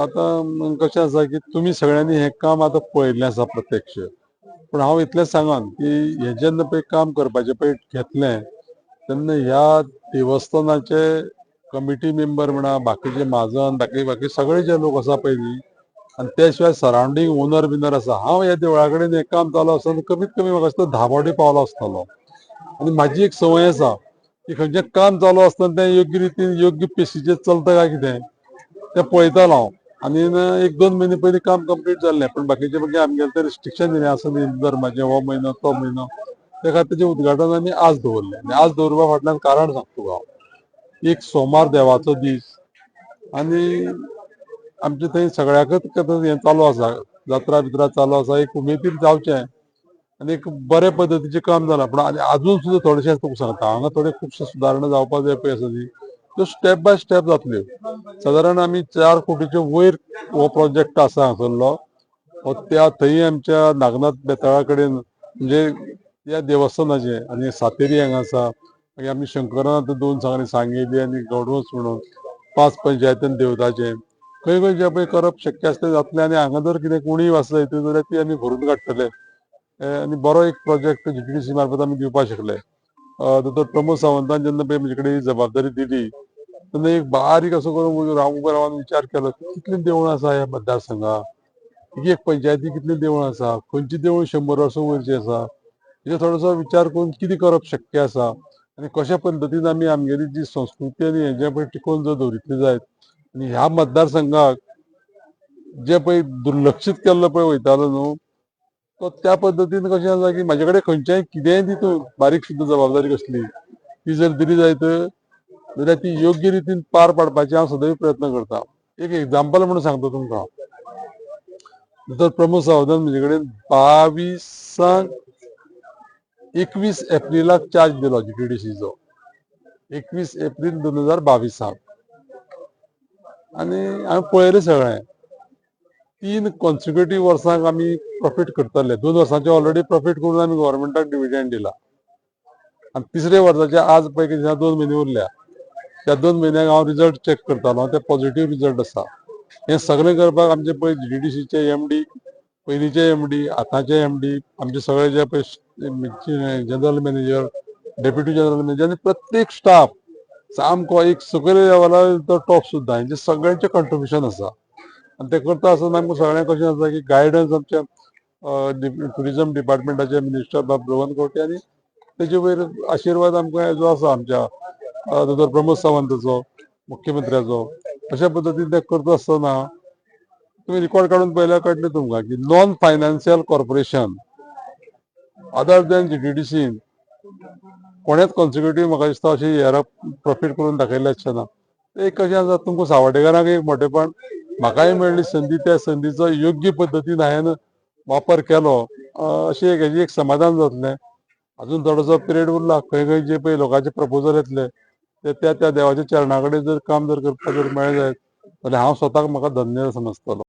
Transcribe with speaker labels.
Speaker 1: आता कशें आसा की तुमी सगळ्यांनी हे काम आता पळयल्लें आसा प्रत्यक्ष. पूण हांव इतलें सांगान की हे जेन्ना पळय काम करपाचें पळय घेतलें. तेन्ना ह्या देवस्थानाचे कमिटी मेंबर म्हणा बाकीचे महाजन बाकी बाकी सगळे जे लोक आसा पळय न्ही आनी त्या शिवाय सरावंडींग ओनर बिनर आसा हांव ह्या देवळा कडेन हें काम चालू आसतना कमीत कमी म्हाका दिसता धा फावटी पावलो आसतलो आनी म्हाजी एक संवय आसा की खंयचें काम चालू आसतना तें योग्य रितीन योग्य पेशीचेर चलता काय कितें तें पळयतालो हांव आनी एक दोन म्हयने पयलीं काम कंप्लीट जाल्लें पण बाकीचे मागीर आमगेलें तें रिस्ट्रिक्शन दिले. असं दर धर्माचें हो म्हयनो तो म्हयनो त्या खातीर तेजें उद्घाटन आमी आज दवरलें आनी आज दवरपा फाटल्यान कारण सांगतो तुका हांव एक सोमार देवाचो दीस आनी आमचे थंय सगळ्याकच हें चालू आसा जात्रा बित्रा चालू आसा एक उमेदीर जावचें आनी एक बरे पद्दतीचें काम जालां पूण आनी आजून सुद्दां थोडेशें तुका सांगता हांगा थोडे खुबशे सुदारणा जावपाक जाय पळय आसा ती त्यो स्टेप बाय स्टेप जातल्यो सादारण आमी चार कोटीचे वयर हो प्रोजेक्ट आसा हांगसरलो हो त्या थंय आमच्या नागनाथ बेताळा कडेन म्हणजे त्या देवस्थानाचे आनी सातेरी हांगा आसा मागीर म्हणजे आमी शंकरनाथ दोन सांगली सांगेली आनी गडवंस म्हणून पांच पंचायतीन देवताचे. खंय खंय जें पळय करप शक्य आसता तें जातलें आनी हांगा जर कितें कोणीय आसत जाल्यार ती आमी भरून काडटले आनी बरो एक प्रोजेक्ट जीटीडीसी मार्फत आमी दिवपाक शकले. दोतोर प्रमोद सावंतान जेन्ना पळय म्हजे कडेन ही जबाबदारी दिली तेन्ना एक बारीक असो करून राम उबो रावन विचार केलो कितलीं देवळां आसा ह्या मतदारसंघात एक एक पंचायती कितलीं देवळां आसा खंयची देवूळ शंबर वर्सां वयरची आसा हेजो थोडोसो विचार करून कितें करप शक्य आसा आनी कशा पद्दतीन आमी आमगेली जी संस्कृती आनी हें जें पळय टिकोवन जर दवरितली जायत आनी ह्या मतदारसंघाक जे पळय दुर्लक्षीत केल्लो पळय वयतालो न्हू तो त्या पद्दतीन कशें आसा की म्हाजे कडेन खंयच्याय कितेंय दी तूं बारीक सुद्दां जबाबदारी कसली? ती जर दिली जायत जाल्यार ती योग्य रितीन पार पाडपाचे हांव सदैव प्रयत्न करता. एक एग्जाम्पल म्हणून सांगता तुमकां. तर प्रमोद सावंतान म्हजे कडेन बावीसांक एकवीस एप्रिलाक चार्ज दिलो जीटीडीसीचो एकवीस एप्रील दोन हजार बावीसाक आनी हांवें पळयलें सगळें. तीन कॉन्सिक्युटीव वर्सांक आमी प्रॉफीट करताले. दोन वर्सांचे ऑलरेडी प्रॉफीट करून आमी गव्हर्मेंटाक डिविडंड दिला. आनी तिसरे वर्साचे आज पळय कितें दोन म्हयने उरल्या त्या दोन म्हयन्याक हांव रिजल्ट चॅक करतालो ते पॉझिटिव्ह रिजल्ट आसा हे सगळें करपाक आमचे पळय जी डी सीचे एम डी पयलींचे एमडी आतांचे एमडी आमचे सगळे जे पळय general manager deputy general manager आनी प्रत्येक स्टाफ सामको एक सकयल लेवलार तो टॉप सुद्दां हेंचे सगळ्यांचे कंट्रिब्युशन आसा आनी तें करता आसतना आमकां सगळ्यांक कशें आसा की गायडन्स आमच्या टुरिझम डिपार्टमेंटाचे मिनिस्टर बाब रोहन कोटे आनी तेजे वयर आशिर्वाद आमकां जो आसा आमच्या दोतोर प्रमोद सावंताचो मुख्यमंत्र्याचो अशा पद्दतीन ते करता आसतना तुमी रिकॉर्ड काडून पळयल्यार कळटलें तुमकां की non financial corporation other than scene कोणेच कॉन्सिक्युटीव म्हाका दिसता अशी हेरा प्रॉफीट करून दाखयले अशें ना एक कशें आसा तुमकां सावड्डेकारांक एक मोठेपण म्हाकाय मेळ्ळी संदी त्या संदीचो योग्य पद्दतीन हांवें वापर केलो. अशें एक हेजी एक समाधान जातलें अजून थोडोसो पिरियड उरला खंय खंय जे पळय लोकांचे प्रपोजल येतले ते त्या त्या देवाच्या चरणा कडेन जर काम जर करपाक जर मेळ्ळें जायत जाल्यार हांव स्वताक म्हाका धन्य समजतलो